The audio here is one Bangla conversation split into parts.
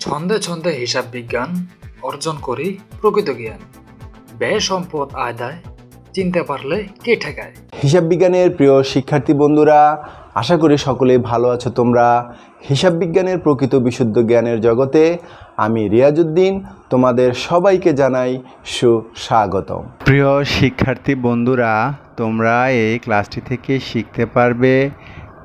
ছন্দে ছন্দে হিসাব বিজ্ঞান অর্জন করি প্রকৃত জ্ঞান। ব্যয় সম্পদ আদায় চিনতে পারলে কে ঠেকায়? হিসাব বিজ্ঞানের প্রিয় শিক্ষার্থী বন্ধুরা আশা করি সকলেই ভালো আছো তোমরা। হিসাব বিজ্ঞানের প্রকৃত বিশুদ্ধ জ্ঞানের জগতে আমি রিয়াজুদ্দিন তোমাদের সবাইকে জানাই সুস্বাগতম। প্রিয় শিক্ষার্থী বন্ধুরা তোমরা এই ক্লাসটি থেকে শিখতে পারবে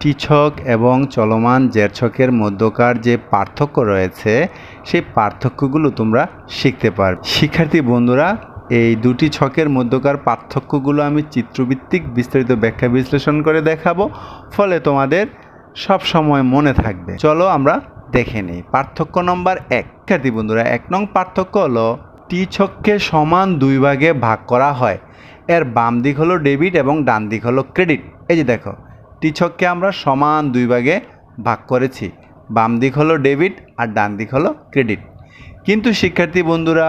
টিছক এবং চলমান জেরছকের মধ্যকার যে পার্থক্য রয়েছে, সেই পার্থক্যগুলো তোমরা শিখতে পারবে। শিক্ষার্থী বন্ধুরা, এই দুটি ছকের মধ্যকার পার্থক্যগুলো আমি চিত্রভিত্তিক বিস্তারিত ব্যাখ্যা বিশ্লেষণ করে দেখাবো। ফলে তোমাদের সব সময় মনে থাকবে। চলো আমরা দেখে নিই। পার্থক্য নম্বর এক। শিক্ষার্থী বন্ধুরা, এক নং পার্থক্য হলো, টি ছককে সমান দুই ভাগে ভাগ করা হয়। এর বাম দিক হলো ডেবিট এবং ডান দিক হলো ক্রেডিট। এই যে দেখো টি ছককে আমরা সমান দুই ভাগে ভাগ করেছি। বাম দিক হলো ডেবিট আর ডান দিক হলো ক্রেডিট। কিন্তু শিক্ষার্থী বন্ধুরা,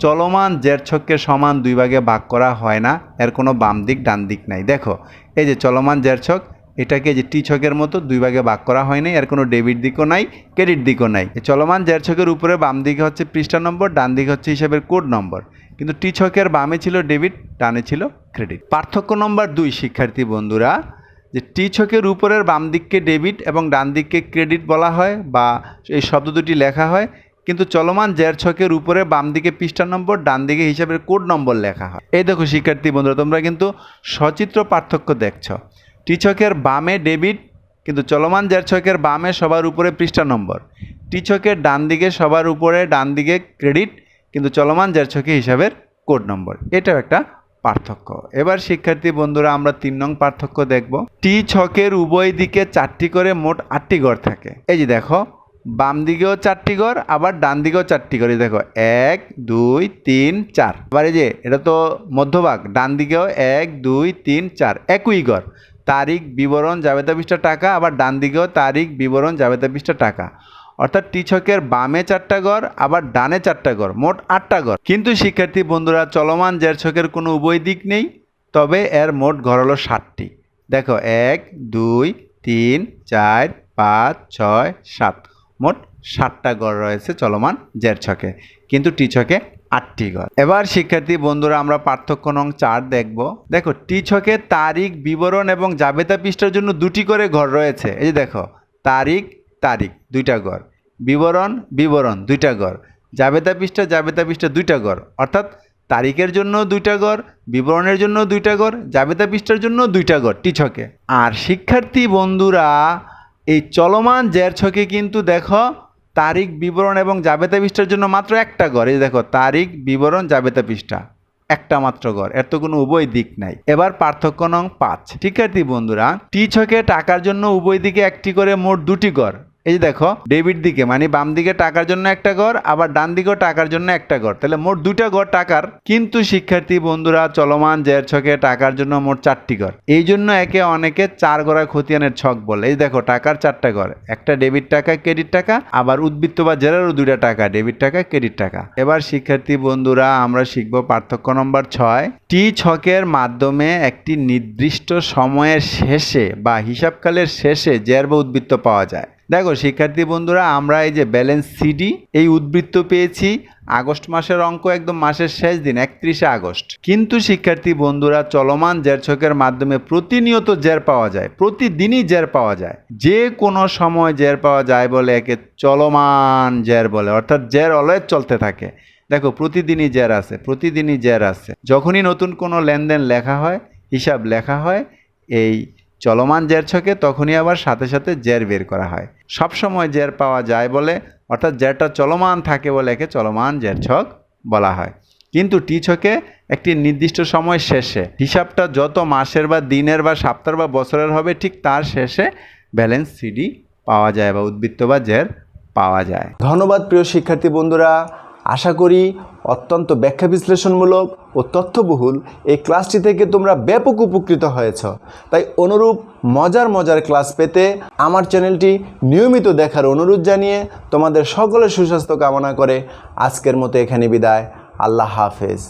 চলমান জের ছককে সমান দুই ভাগে ভাগ করা হয় না। এর কোনো বাম দিক, ডান দিক নাই। দেখো, এই যে চলমান জের ছক, এটাকে যে টি ছকের মতো দুই ভাগে ভাগ করা হয়নি, এর কোনো ডেবিট দিকও নাই, ক্রেডিট দিকও নাই। চলমান জের ছকের উপরে বাম দিকে হচ্ছে পৃষ্ঠা নম্বর, ডান দিকে হচ্ছে হিসাবের কোড নম্বর। কিন্তু টি ছকের বামে ছিল ডেবিট, ডানে ছিল ক্রেডিট। পার্থক্য নম্বর দুই, শিক্ষার্থী বন্ধুরা। যে টি ছকের উপরের বাম দিককে ডেবিট এবং ডান দিককে ক্রেডিট বলা হয় বা এই শব্দ দুটি লেখা হয়। কিন্তু চলমান জের ছকের উপরে বাম দিকে পৃষ্ঠা নম্বর, ডান দিকে হিসাবের কোড নম্বর লেখা হয়। এই দেখো শিক্ষার্থী বন্ধুরা, তোমরা কিন্তু সচিত্র পার্থক্য দেখছ। টি ছকের বামে ডেবিট, কিন্তু চলমান জের ছকের বামে সবার উপরে পৃষ্ঠা নম্বর। টি ছকের ডান দিকে সবার উপরে, ডান দিকে ক্রেডিট, কিন্তু চলমান জের ছকে হিসাবের কোড নম্বর। এটাও একটা পার্থক্য। এবার শিক্ষার্থী বন্ধুরা, আমরা তিন নং পার্থক্য দেখব। টি ছকের উভয় দিকে চারটি করে মোট আটটি ঘর থাকে। এই যে দেখো, বাম দিকেও চারটি ঘর আবার ডান দিকেও চারটি ঘর দেখো, এক, দুই, তিন, চার। আবার এই যে, এটা তো মধ্যভাগ, ডান দিকেও এক, দুই, তিন, চার, একই ঘর তারিখ, বিবরণ, জাবেদা পৃষ্ঠা টাকা, আবার ডান দিকেও তারিখ, বিবরণ, জাবেদা পৃষ্ঠা টাকা। অর্থাৎ টিছকের বামে চারটা ঘর, আবার ডানে চারটা ঘর, মোট আটটা ঘর। কিন্তু শিক্ষার্থী বন্ধুরা, চলমান জের ছকের কোনো উভয় দিক নেই, তবে এর মোট ঘর হলো ষাটটি দেখো, এক, দুই, তিন, চার, পাঁচ, ছয়, সাত, মোট ষাটটা ঘর রয়েছে চলমান জের ছকে কিন্তু টি ছকে আটটি ঘর। এবার শিক্ষার্থী বন্ধুরা, আমরা পার্থক্য নং চার দেখব। দেখো টি ছকে তারিখ, বিবরণ এবং জাবেদা পৃষ্ঠার জন্য দুটি করে ঘর রয়েছে। এই যে দেখো, তারিখ তারিখ, দুইটা ঘর। বিবরণ বিবরণ, দুইটা ঘর। জাবেদা পৃষ্ঠা জাবেদা পৃষ্ঠা, দুইটা ঘর। অর্থাৎ তারিখের জন্য দুইটা ঘর, বিবরণের জন্য দুইটা ঘর জাবেদা পৃষ্ঠার জন্য দুইটা ঘর টি ছকে আর শিক্ষার্থী বন্ধুরা, এই চলমান জের ছকে কিন্তু দেখো, তারিখ, বিবরণ এবং জাবেদা পৃষ্ঠার জন্য মাত্র একটা ঘর। এই দেখো, তারিখ, বিবরণ জাবেদা পৃষ্ঠা, একটা মাত্র ঘর। এর তো কোনো উভয় দিক নাই। এবার পার্থক্য নং পাঁচ। শিক্ষার্থী বন্ধুরা টি ছকে টাকার জন্য উভয় দিকে একটি করে মোট দুটি ঘর। এই যে দেখো, ডেবিট দিকে মানে বাম দিকে টাকার জন্য একটা ঘর, আবার ডান দিকেও টাকার জন্য একটা ঘর। তাহলে মোট দুইটা ঘর টাকার। কিন্তু শিক্ষার্থী বন্ধুরা, চলমান জের ছকে টাকার জন্য মোট চারটি ঘর। এই জন্য একে অনেকে চার গড়া খতিয়ানের ছক বলে। এই দেখো, টাকার চারটা ঘর। একটা ডেবিট টাকা, ক্রেডিট টাকা, আবার উদ্বৃত্ত বা জেরারও দুইটা টাকা, ডেবিট টাকা, ক্রেডিট টাকা। এবার শিক্ষার্থী বন্ধুরা, আমরা শিখব পার্থক্য নম্বর ছয়। টি ছকের মাধ্যমে একটি নির্দিষ্ট সময়ের শেষে বা হিসাবকালের শেষে জের বা উদ্বৃত্ত পাওয়া যায়। দেখো, শিক্ষার্থী বন্ধুরা, আমরা এই যে ব্যালেন্স সিডি এই উদ্বৃত্ত পেয়েছি। আগস্ট মাসের অঙ্ক একদম মাসের শেষ দিন, একত্রিশে আগস্ট। কিন্তু শিক্ষার্থী বন্ধুরা, চলমান জের ছকের মাধ্যমে প্রতিনিয়ত জের পাওয়া যায়, প্রতিদিনই জের পাওয়া যায়। যে কোনো সময় জের পাওয়া যায় বলে একে চলমান জের বলে, অর্থাৎ জের অলওয়েজ চলতে থাকে। দেখো, প্রতিদিনই জের আছে, প্রতিদিনই জের আছে। যখনই নতুন কোনো লেনদেন লেখা হয়, হিসাব লেখা হয়, এই চলমান জের ছকে তখনই আবার সাথে সাথে জের বের করা হয়। সব সময় জের পাওয়া যায় বলে, অর্থাৎ জেরটা চলমান থাকে বলে একে চলমান জের ছক বলা হয়। কিন্তু টি ছকে একটি নির্দিষ্ট সময় শেষে, হিসাবটা যত মাসের বা দিনের বা সপ্তাহ বা বছরের হবে, ঠিক তার শেষে ব্যালেন্স সিডি পাওয়া যায় বা উদ্বৃত্ত বা জের পাওয়া যায়। ধন্যবাদ প্রিয় শিক্ষার্থী বন্ধুরা। আশা করি অত্যন্ত ব্যাখ্যা বিশ্লেষণমূলক ও তথ্যবহুল এই ক্লাসটি থেকে তোমরা ব্যাপক উপকৃত হয়েছ। তাই অনুরূপ মজার মজার ক্লাস পেতে আমার চ্যানেলটি নিয়মিত দেখার অনুরোধ জানিয়ে তোমাদের সকলের সুস্বাস্থ্য কামনা করে আজকের মতো এখানে বিদায়। আল্লাহ হাফেজ।